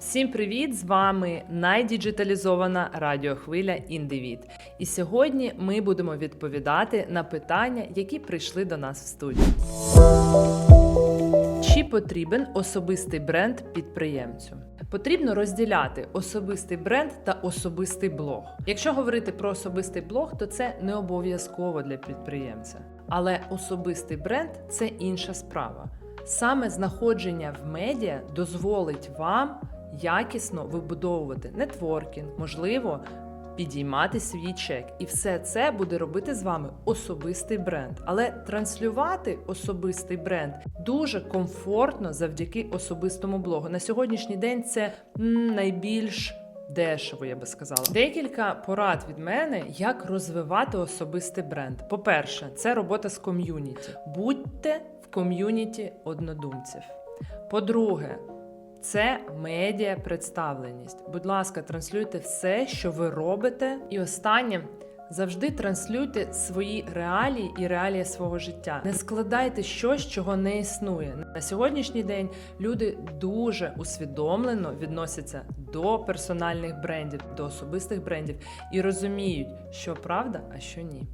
Всім привіт! З вами найдіджиталізована радіохвиля Індивід. І сьогодні ми будемо відповідати на питання, які прийшли до нас в студію. Чи потрібен особистий бренд підприємцю? Потрібно розділяти особистий бренд та особистий блог. Якщо говорити про особистий блог, то це не обов'язково для підприємця. Але особистий бренд це інша справа. Саме знаходження в медіа дозволить вам якісно вибудовувати нетворкінг, можливо, підіймати свій чек. І все це буде робити з вами особистий бренд. Але транслювати особистий бренд дуже комфортно завдяки особистому блогу. На сьогоднішній день це найбільш Дешево, я би сказала. Декілька порад від мене, як розвивати особистий бренд. По-перше, це робота з ком'юніті. Будьте в ком'юніті однодумців. По-друге, це медіа представленість. Будь ласка, транслюйте все, що ви робите. І останнє. Завжди транслюйте свої реалії і реалії свого життя. Не складайте щось, чого не існує. На сьогоднішній день люди дуже усвідомлено відносяться до персональних брендів, до особистих брендів і розуміють, що правда, а що ні.